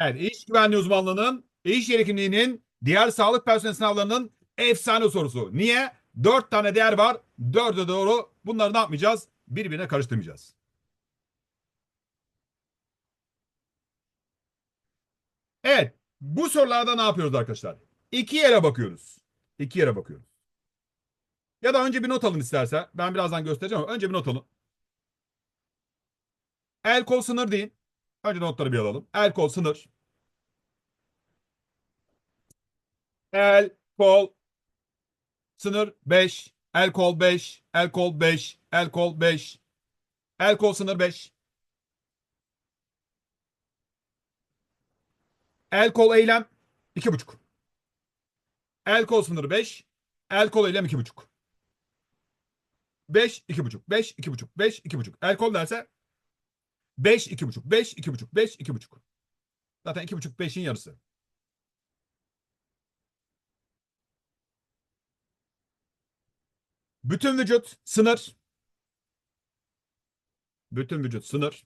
Evet, iş güvenliği uzmanlığının, iş yeri kimliğinin, diğer sağlık personeli sınavlarının efsane sorusu. Niye? Dört tane değer var. Dördü doğru. Bunları ne yapmayacağız? Birbirine karıştırmayacağız. Evet. Bu sorularda ne yapıyoruz arkadaşlar? İki yere bakıyoruz. İki yere bakıyoruz. Ya da önce bir not alın isterse. Ben birazdan göstereceğim ama önce bir not alın. El kol sınır deyin. Önce notları bir alalım. El kol sınır. El kol sınır 5. El kol 5. El kol 5. El kol 5. El kol sınır 5. El kol eylem 2,5. El kol sınır 5. El kol eylem 2,5. 5 2,5. 5 2,5. 5 2,5. El kol derse 5 2,5. 5 2,5. 5 2,5. Zaten 2,5 5'in yarısı. Bütün vücut sınır. Bütün vücut sınır.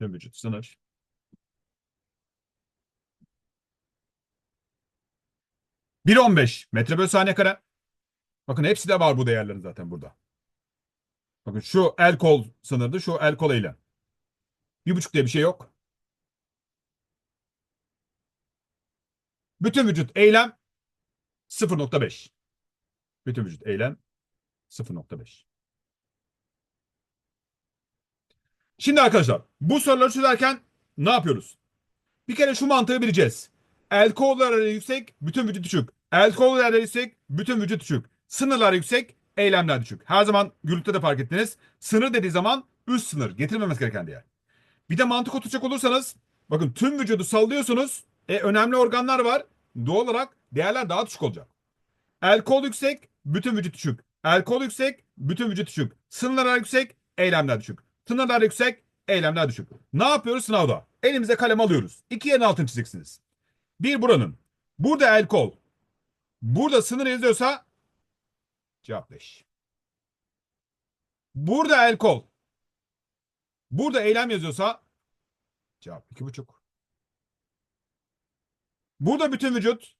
Bütün vücut sınır. Bir on beş metre bölü saniye kare. Bakın hepsi de var bu değerlerin zaten burada. Bakın şu el kol sınırdı, şu el kol eylem. Bir buçuk diye bir şey yok. Bütün vücut eylem 0.5. Bütün vücut eylem 0.5. Şimdi arkadaşlar bu soruları çözerken ne yapıyoruz? Bir kere şu mantığı bileceğiz. El kol değerleri yüksek, bütün vücut düşük. El kol değerleri yüksek, bütün vücut düşük. Sınırlar yüksek, eylemler düşük. Her zaman gürültüde de fark ettiniz. Sınır dediği zaman üst sınır, getirilmemesi gereken değer. Bir de mantık oturacak olursanız, bakın tüm vücudu sallıyorsunuz. E, önemli organlar var. Doğal olarak değerler daha düşük olacak. El kol yüksek, bütün vücut düşük. El kol yüksek, bütün vücut düşük. Sınırlar yüksek, eylemler düşük. Sınırlar yüksek, eylemler düşük. Ne yapıyoruz sınavda? Elimize kalem alıyoruz. İki yerin altını çizeceksiniz. Bir buranın. Burada el kol. Burada sınır yazıyorsa cevap 5. Burada el kol. Burada eylem yazıyorsa cevap iki buçuk. Burada bütün vücut.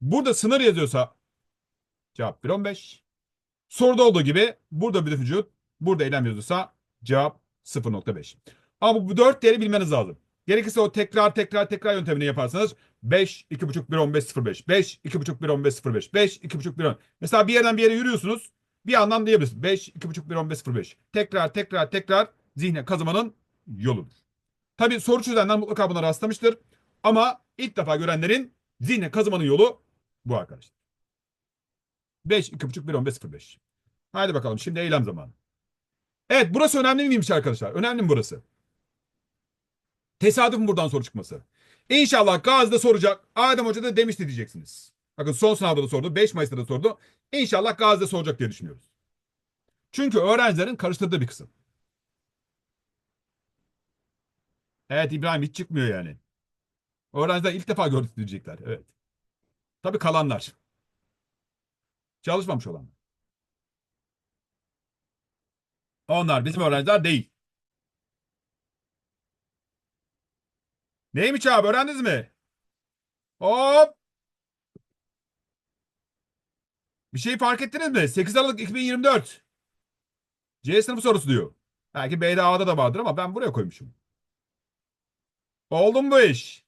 Burada sınır yazıyorsa cevap 1.15. Soruda olduğu gibi burada bütün vücut. Burada eylem yazıyorsa cevap 0.5. Ama bu dört değeri bilmeniz lazım. Gerekirse o tekrar tekrar tekrar yöntemini yaparsanız 5, 2,5, 1, 15, 0,5. 5, 2,5, 1, 15, 0,5. 5, 2,5, 1, 10. Mesela bir yerden bir yere yürüyorsunuz. Bir anlam diyebilirsiniz. 5, 2,5, 1, 15, 0,5. Tekrar tekrar tekrar zihne kazımanın yoludur. Tabi soru çözenler mutlaka buna rastlamıştır. Ama ilk defa görenlerin zihne kazımanın yolu bu arkadaşlar. 5, 2,5, 1, 15, 0,5. Haydi bakalım şimdi eylem zamanı. Evet burası önemli miymiş arkadaşlar? Önemli mi burası? Tesadüf mü buradan soru çıkması? İnşallah Gazi'de soracak. Adem Hoca da demişti diyeceksiniz. Bakın son sınavda da sordu. 5 Mayıs'ta da sordu. İnşallah Gazi'de soracak diye düşünüyoruz. Çünkü öğrencilerin karıştırdığı bir kısım. Evet İbrahim hiç çıkmıyor yani. Öğrenciler ilk defa gördük diyecekler. Evet. Tabii kalanlar. Çalışmamış olanlar. Onlar bizim öğrenciler değil. Neymiş abi öğrendiniz mi? Hop. Bir şey fark ettiniz mi? 8 Aralık 2024. C sınıfı sorusu diyor. Belki B'de A'da da vardır ama ben buraya koymuşum. Oldu mu bu iş?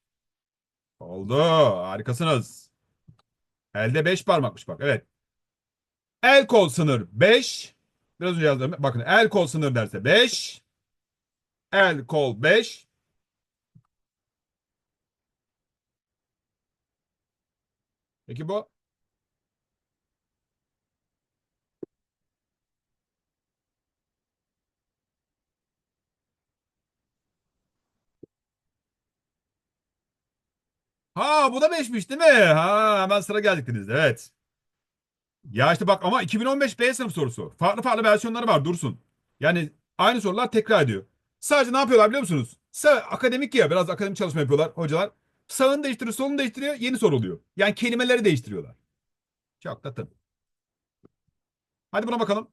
Oldu. Harikasınız. Elde 5 parmakmış bak. Evet. El kol sınır 5. Biraz önce yazdım. Bakın el kol sınır derse 5. El kol 5. Peki bu? Ha bu da 5'miş değil mi? Ha hemen sıra geldiktiniz. Evet. Ya işte bak ama 2015 B sınıf sorusu. Farklı farklı versiyonları var dursun. Yani aynı sorular tekrar ediyor. Sadece ne yapıyorlar biliyor musunuz? Sağ, akademik ya biraz akademik çalışma yapıyorlar hocalar. Sağını değiştiriyor, solunu değiştiriyor, yeni soruluyor. Yani kelimeleri değiştiriyorlar. Çok tatlı. Hadi buna bakalım.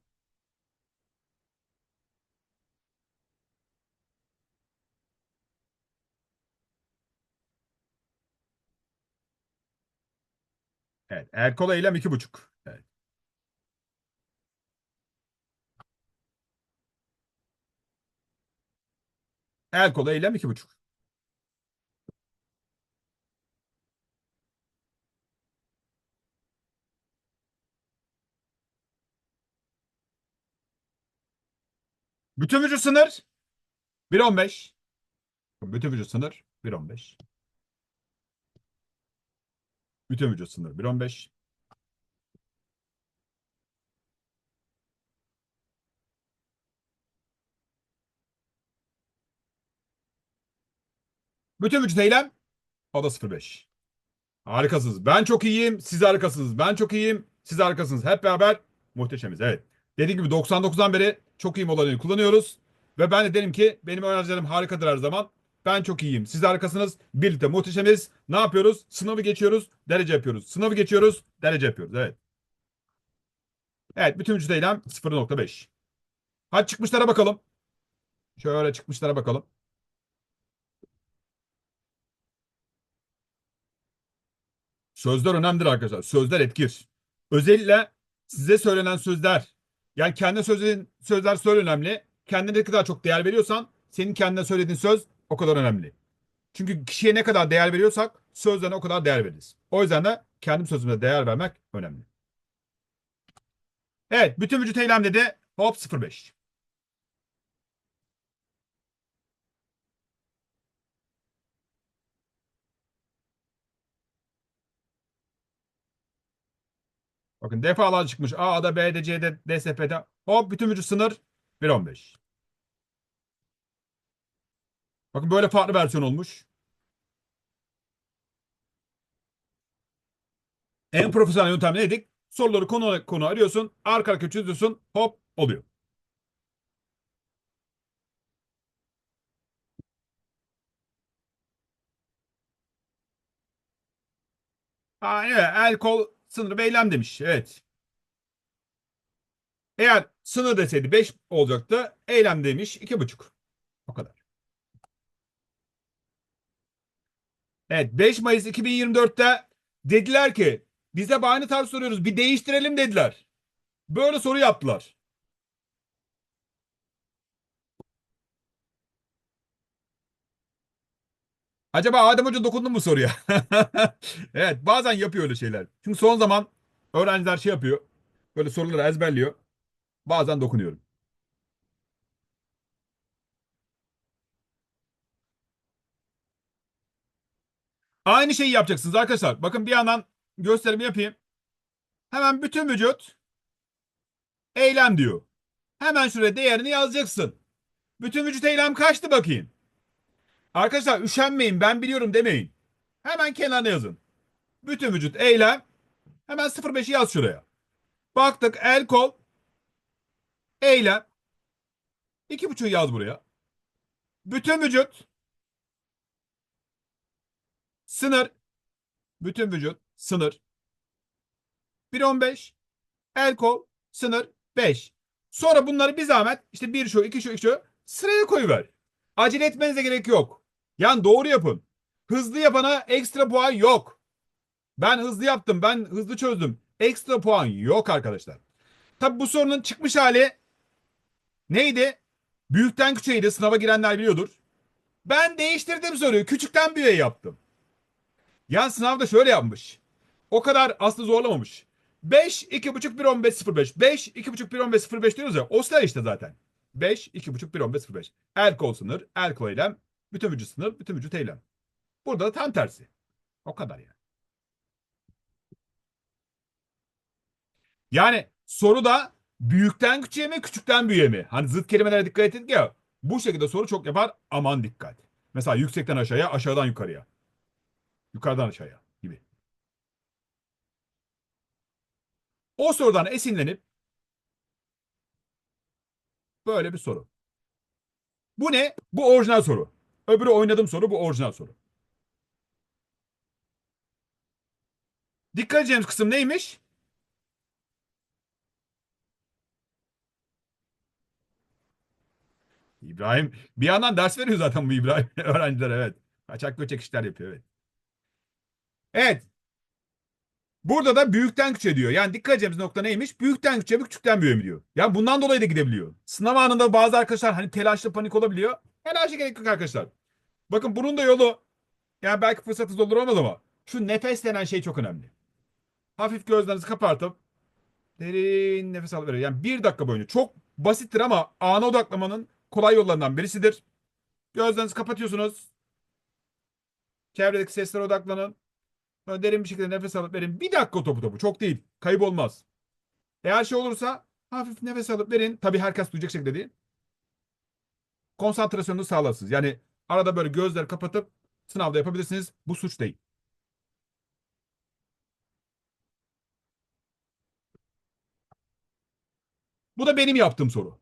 Evet. el Erkol eylem iki buçuk. Evet. el Erkol eylem iki buçuk. Bütün vücut sınır 1.15. Bütün vücut sınır 1.15. Bütün vücut sınır 1.15. Bütün vücut eylem o da 0.5. Harikasınız. Ben çok iyiyim. Siz harikasınız. Ben çok iyiyim. Siz harikasınız. Hep beraber muhteşemiz. Evet. Dediğim gibi 99'dan beri çok iyiyim olanı kullanıyoruz. Ve ben de derim ki benim öğrencilerim harikadır her zaman. Ben çok iyiyim. Siz harikasınız. Birlikte muhteşemiz. Ne yapıyoruz? Sınavı geçiyoruz. Derece yapıyoruz. Sınavı geçiyoruz. Derece yapıyoruz. Evet. Evet. Bütün vücut eylem 0.5. Hadi çıkmışlara bakalım. Şöyle çıkmışlara bakalım. Sözler önemlidir arkadaşlar. Sözler etkir. Özellikle size söylenen sözler. Yani kendi sözlerin sözler söyle önemli. Kendine ne kadar çok değer veriyorsan senin kendine söylediğin söz o kadar önemli. Çünkü kişiye ne kadar değer veriyorsak sözlerine o kadar değer veririz. O yüzden de kendi sözüme değer vermek önemli. Evet, bütün vücut eylem dedi. Hop 05. Bakın defalarca çıkmış. A'da, B'de, C'de, DSP'de. Hop bütün vücut sınır 1.15. Bakın böyle farklı versiyon olmuş. En profesyonel yöntem neydi? Soruları konu konu arıyorsun. Arka arka çözüyorsun. Hop oluyor. Ha, evet, el kol sınır ve demiş. Evet. Eğer sınır deseydi 5 olacaktı. Eylem demiş 2,5. O kadar. Evet 5 Mayıs 2024'te dediler ki bize aynı tarz soruyoruz bir değiştirelim dediler. Böyle soru yaptılar. Acaba Adem Hoca dokundu mu soruya? evet bazen yapıyor öyle şeyler. Çünkü son zaman öğrenciler şey yapıyor. Böyle soruları ezberliyor. Bazen dokunuyorum. Aynı şeyi yapacaksınız arkadaşlar. Bakın bir yandan gösterimi yapayım. Hemen bütün vücut eylem diyor. Hemen şuraya değerini yazacaksın. Bütün vücut eylem kaçtı bakayım. Arkadaşlar üşenmeyin ben biliyorum demeyin. Hemen kenarına yazın. Bütün vücut eylem. Hemen 05'i yaz şuraya. Baktık el kol. Eylem. İki buçuğu yaz buraya. Bütün vücut. Sınır. Bütün vücut. Sınır. 1.15. El kol. Sınır. 5. Sonra bunları bir zahmet işte bir şu iki şu iki şu sıraya koyuver. Acele etmenize gerek yok. Yani doğru yapın. Hızlı yapana ekstra puan yok. Ben hızlı yaptım. Ben hızlı çözdüm. Ekstra puan yok arkadaşlar. Tabi bu sorunun çıkmış hali neydi? Büyükten küçüğeydi. Sınava girenler biliyordur. Ben değiştirdim soruyu. Küçükten büyüğe yaptım. Yani sınavda şöyle yapmış. O kadar aslında zorlamamış. 5, 2,5, 1, 15, 05. 5, 2,5, 1, 15, 05 diyoruz ya. O sıra işte zaten. 5, 2,5, 1, 15, 05. El kol sınır, el kol eylem, bütün vücut sınır, bütün vücut eylem. Burada da tam tersi. O kadar yani. Yani soruda büyükten küçüğe mi, küçükten büyüğe mi? Hani zıt kelimelere dikkat edin ya. Bu şekilde soru çok yapar. Aman dikkat. Mesela yüksekten aşağıya, aşağıdan yukarıya. Yukarıdan aşağıya gibi. O sorudan esinlenip böyle bir soru. Bu ne? Bu orijinal soru. Öbürü oynadığım soru, bu orijinal soru. Dikkat edeceğimiz kısım neymiş? İbrahim bir yandan ders veriyor zaten bu İbrahim öğrenciler evet. Kaçak göçek işler yapıyor evet. Evet. Burada da büyükten küçüğe diyor. Yani dikkat edeceğimiz nokta neymiş? Büyükten küçüğe küçükten büyüğe mi diyor. Yani bundan dolayı da gidebiliyor. Sınav anında bazı arkadaşlar hani telaşlı panik olabiliyor. Telaşa gerek yok arkadaşlar. Bakın bunun da yolu yani belki fırsatınız olur olmaz ama şu nefes denen şey çok önemli. Hafif gözlerinizi kapatıp derin nefes alıp verin. Yani bir dakika boyunca çok basittir ama ana odaklamanın kolay yollarından birisidir. Gözlerinizi kapatıyorsunuz. Çevredeki seslere odaklanın. Böyle derin bir şekilde nefes alıp verin. Bir dakika topu topu. Çok değil. Kayıp olmaz. Eğer şey olursa hafif nefes alıp verin. Tabii herkes duyacak şekilde değil. Konsantrasyonunu sağlarsınız. Yani arada böyle gözleri kapatıp sınavda yapabilirsiniz. Bu suç değil. Bu da benim yaptığım soru.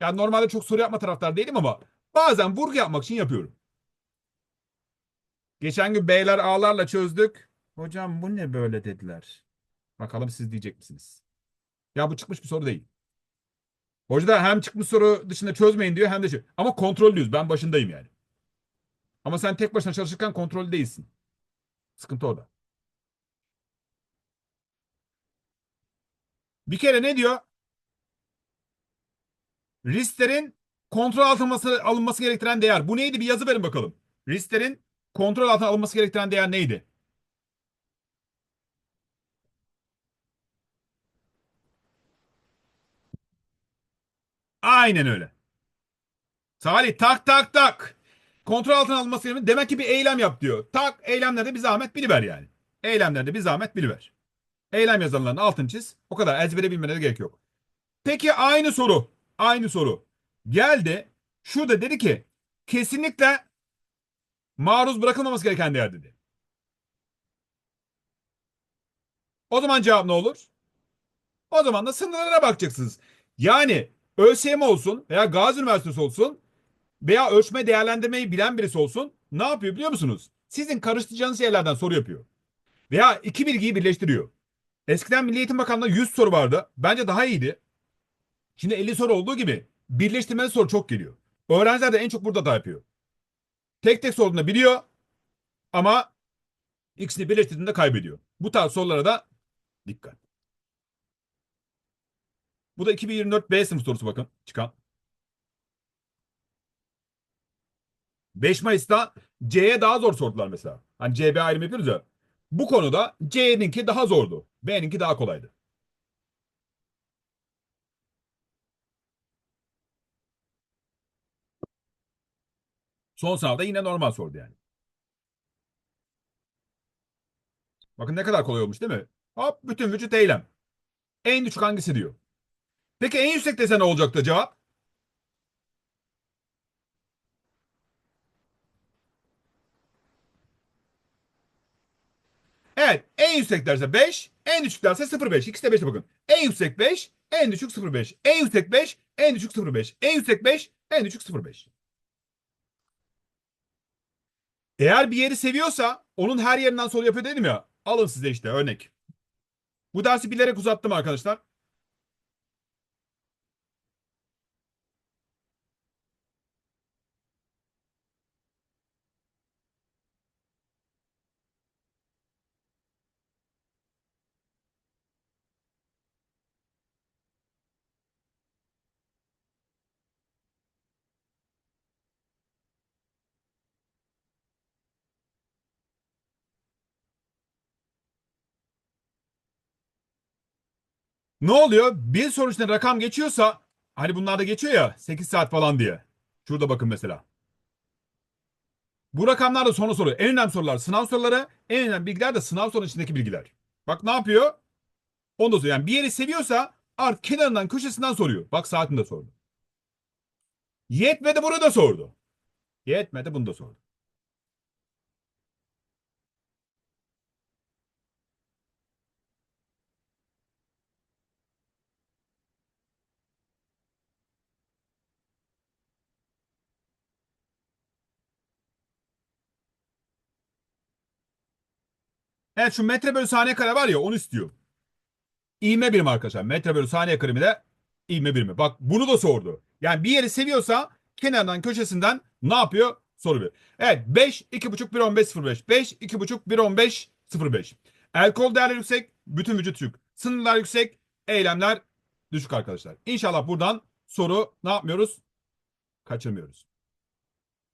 Yani normalde çok soru yapma taraftar değilim ama bazen vurgu yapmak için yapıyorum. Geçen gün beyler ağlarla çözdük. Hocam bu ne böyle dediler. Bakalım siz diyecek misiniz? Ya bu çıkmış bir soru değil. Hoca da hem çıkmış soru dışında çözmeyin diyor hem de şey. Ama kontrollüyüz. Ben başındayım yani. Ama sen tek başına çalışırken kontrollü değilsin. Sıkıntı orada. Bir kere ne diyor? Risklerin kontrol altına alınması gerektiren değer. Bu neydi? Bir yazı verin bakalım. Risklerin kontrol altına alınması gerektiren değer neydi? Aynen öyle. Salih tak tak tak. Kontrol altına alınması gerektiren demek ki bir eylem yap diyor. Tak eylemlerde bir zahmet biliver yani. Eylemlerde bir zahmet biliver. Eylem yazanların altını çiz. O kadar ezbere bilmene de gerek yok. Peki aynı soru. Aynı soru. Geldi. Şurada dedi ki kesinlikle maruz bırakılmaması gereken değer dedi. O zaman cevap ne olur? O zaman da sınırlara bakacaksınız. Yani ÖSYM olsun veya Gazi Üniversitesi olsun veya ölçme değerlendirmeyi bilen birisi olsun ne yapıyor biliyor musunuz? Sizin karıştıracağınız yerlerden soru yapıyor. Veya iki bilgiyi birleştiriyor. Eskiden Milli Eğitim Bakanlığı'nda 100 soru vardı. Bence daha iyiydi. Şimdi 50 soru olduğu gibi birleştirmeli soru çok geliyor. Öğrenciler de en çok burada da yapıyor. Tek tek sorduğunda biliyor ama ikisini birleştirdiğinde kaybediyor. Bu tarz sorulara da dikkat. Bu da 2024 B sınıf sorusu bakın çıkan. 5 Mayıs'ta C'ye daha zor sordular mesela. Hani CB ayrım yapıyoruz ya. Bu konuda C'ninki daha zordu. B'ninki daha kolaydı. Son sınavda yine normal sordu yani. Bakın ne kadar kolay olmuş değil mi? Hop bütün vücut eylem. En düşük hangisi diyor. Peki en yüksek dese ne olacaktı cevap? Evet en yüksek derse 5, en düşük derse 0,5. İkisi de 5'e bakın. En yüksek 5, en düşük 0,5. En yüksek 5, en düşük 0,5. En yüksek 5, en düşük 0,5. Eğer bir yeri seviyorsa onun her yerinden soru yapıyor dedim ya. Alın size işte örnek. Bu dersi bilerek uzattım arkadaşlar. Ne oluyor? Bir soru içinde rakam geçiyorsa hani bunlarda geçiyor ya 8 saat falan diye. Şurada bakın mesela. Bu rakamlar da sonra soruyor. En önemli sorular sınav soruları. En önemli bilgiler de sınav soru içindeki bilgiler. Bak ne yapıyor? Onu da soruyor. Yani bir yeri seviyorsa art kenarından köşesinden soruyor. Bak saatinde sordu. Yetmedi bunu da sordu. Yetmedi bunu da sordu. Evet şu metre bölü saniye kare var ya onu istiyor. İvme birimi arkadaşlar. Metre bölü saniye karemi de ivme birimi. Bak bunu da sordu. Yani bir yeri seviyorsa kenardan köşesinden ne yapıyor? Soru bir. Evet 5, 2,5, 1, 15, 0,5. 5, 2,5, 1, 15, 0,5. El kol değerleri yüksek, bütün vücut düşük. Sınırlar yüksek, eylemler düşük arkadaşlar. İnşallah buradan soru ne yapmıyoruz? Kaçırmıyoruz.